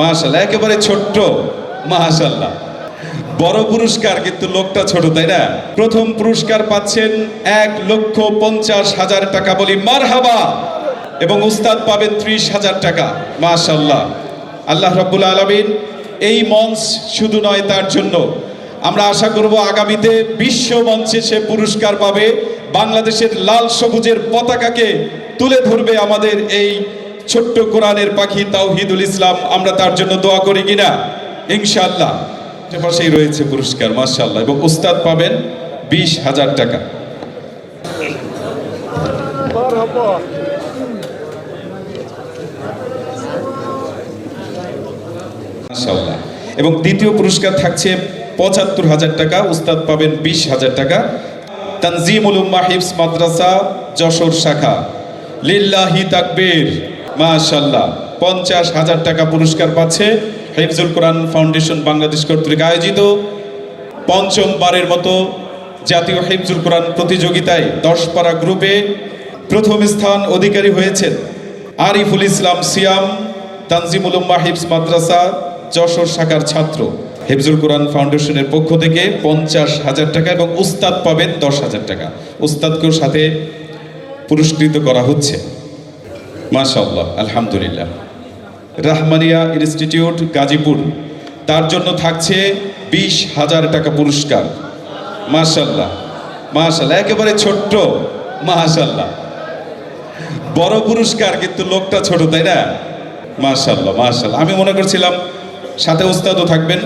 মাশাল্লাহ একেবারে ছোট্ট। মাশাল্লাহ বড় পুরস্কার কিন্তু লোকটা ছোট, তাই না? প্রথম পুরস্কার পাচ্ছেন এক লক্ষ পঞ্চাশ হাজার টাকা বলি মারহাবা। এবং উস্তাদ পাবেন ত্রিশ হাজার টাকা মাশাল্লাহ আল্লাহ রব্বুল আলমিন এই মঞ্চ শুধু নয়, তার জন্য আমরা আশা করব আগামীতে বিশ্ব মঞ্চে সে পুরস্কার পাবে। বাংলাদেশের লাল সবুজের পতাকাকে তুলে ধরবে আমাদের এই ছোট্ট কোরআনের পাখি তাওহিদুল ইসলাম, আমরা তার জন্য দোয়া করি কিনা? ইনশাআল্লাহ। পাশেই রয়েছে পুরস্কার, মাশাআল্লাহ। এবং উস্তাদ পাবেন বিশ হাজার টাকা। এবং দ্বিতীয় পুরস্কার থাকছে পঁচাত্তর হাজার টাকা, উস্তাদ পাবেন বিশ হাজার টাকা। তানজিমুল উম্মা হিফস মাদ্রাসা, যশোর শাখা। লিল্লাহি তাকবীর। মাশাআল্লাহ। পঞ্চাশ হাজার টাকা পুরস্কার পাচ্ছে হেফজুল কোরআন ফাউন্ডেশন বাংলাদেশ কর্তৃক আয়োজিত পঞ্চমবারের মতো জাতীয় হেফজুল কোরআন প্রতিযোগিতায় দশ পারা গ্রুপে প্রথম স্থান অধিকারী হয়েছেন আরিফুল ইসলাম সিয়াম, তানজিমুল উম্মা হিফস মাদ্রাসা, যশোর শাখার ছাত্র। হেফজুল কোরআন ফাউন্ডেশনের পক্ষ থেকে পঞ্চাশ হাজার টাকা এবং উস্তাদ পাবেন দশ হাজার টাকা। উস্তাদকেও সাথে পুরস্কৃত করা হচ্ছে। মাশাআল্লাহ, আলহামদুলিল্লাহ। রাহমানিয়া ইনস্টিটিউট গাজীপুর, তার জন্য থাকছে বিশ হাজার টাকা পুরস্কার। মাশাল্লাহ মাশাল্লাহ একেবারে ছোট্ট মাশাল্লাহ বড় পুরস্কার কিন্তু লোকটা ছোট, তাই না? মাশাল্লাহ মাশাল্লাহ আমি মনে করছিলাম সাথে উস্তাদও থাকবেন।